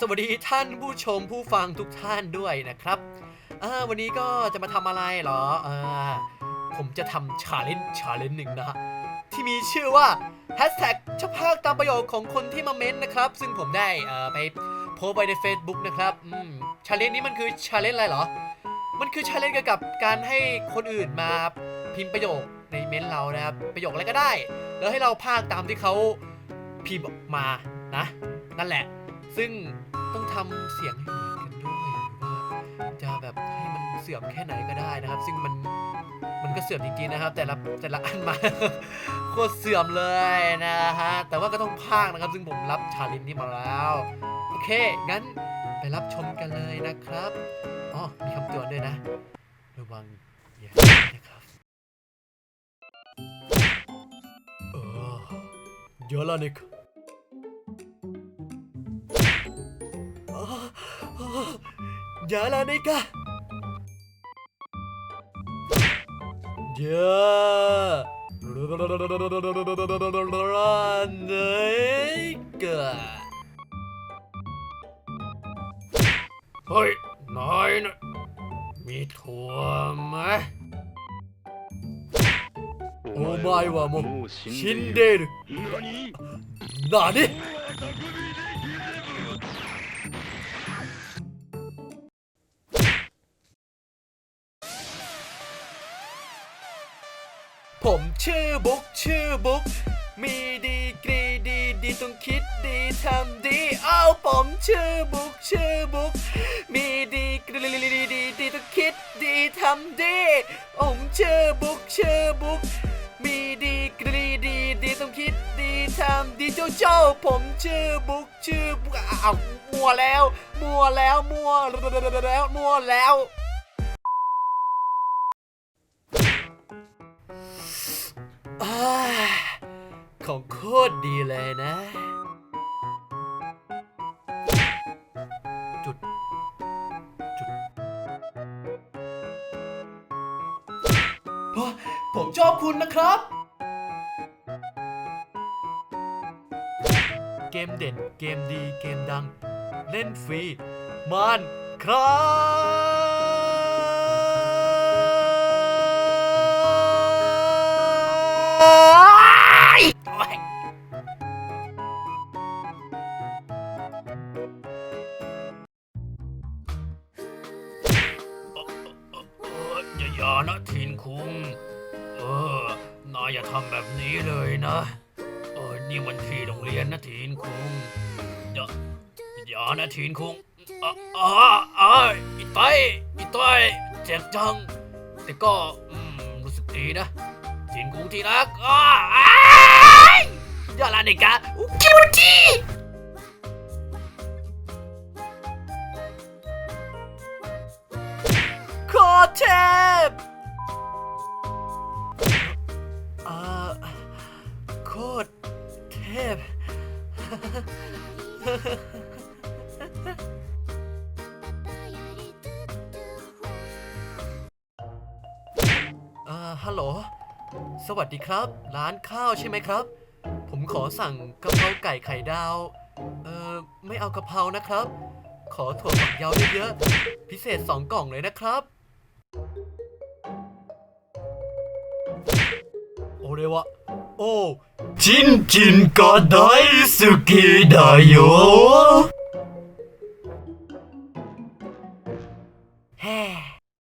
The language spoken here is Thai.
สวัสดีท่านผู้ชมผู้ฟังทุกท่านด้วยนะครับวันนี้ก็จะมาทำอะไรเหรออผมจะทำชาเลนจ์ชาเลนจ์หนึ่งนะฮะที่มีชื่อว่า Hashtag ชภาคตามประโยคของคนที่มาเม้นต์นะครับ ซึ่งผมได้ไปโพสไว้ใน Facebook นะครับชาเลนจ์นี้มันคือชาเลนจ์อะไรเหรอ มันคือชาเลนจ์เกี่ยวกับการให้คนอื่นมาพิมพ์ประโยคในเม้นต์เรานะครับประโยคอะไรก็ได้ แล้วให้เราพากตามที่เขาพิมพ์ออกมานะ นั่นแหละ ซึ่งต้องทำเสียงให้เหมือนกันด้วยว่าจะแบบให้มันเสื่อมแค่ไหนก็ได้นะครับ ซึ่งมันมันก็เสื่อมจริงๆนะครับ แต่ละแต่ละอันมาโคตรเสื่อมเลยนะฮะแต่ว่าก็ต้องพากนะครับ ซึ่งผมรับชาเลนจ์นี้มาแล้วโอเคงั้นไปรับชมกันเลยนะครับอ๋อมีคำเตือนด้วยนะระวังอย่านะครับเออเยอะแล้วนี่ やらねえか。じゃあ。ないかはいないお前はもう死んでいる。何？ ผมชื่อบุ๊กชื่อบุ๊กมีดีกรีดีดีต้องคิดดีทำดีเอาผมชื่อบุ๊กชื่อบุ๊กมีดีกรีดีดีดีต้องคิดดีทำดีผมชื่อบุ๊กชื่อบุ๊กมีดีกรีดีดีต้องคิดดีทำดีเจ้าเจ้าผมชื่อบุ๊กชื่อบุ๊กอ้าวมัวแล้ว มัวแล้วมัวแล้วมัวแล้ว ของโคตรดีเลยนะ จุด จุดโอ้ผมชอบคุณนะครับ เกมเด่นเกมดีเกมดัง เล่นฟรี มันครับ อย่านะทินคุง เออนายอย่าทำแบบนี้เลยนะ เออนี่มันที่โรงเรียนนะทินคุง อย่าอย่านะทินคุงอะอะอะอีต้อยอีต้อยเจ็บจัง แต่ก็อืมรู้สึกดีนะทินคุงที่รักอ้ายอย่าละเด็กะคิวจีโคตรเท อ่าฮัลโหล สวัสดีครับ ร้านข้าวใช่ไหมครับ ผมขอสั่งกะเพราไก่ไข่ดาว เอ่อ ไม่เอากะเพรานะครับ ขอถั่วฝักยาวเยอะๆพิเศษ2กล่องเลยนะครับ โอเรวะ โอ้จินจินก็ได้สุกิ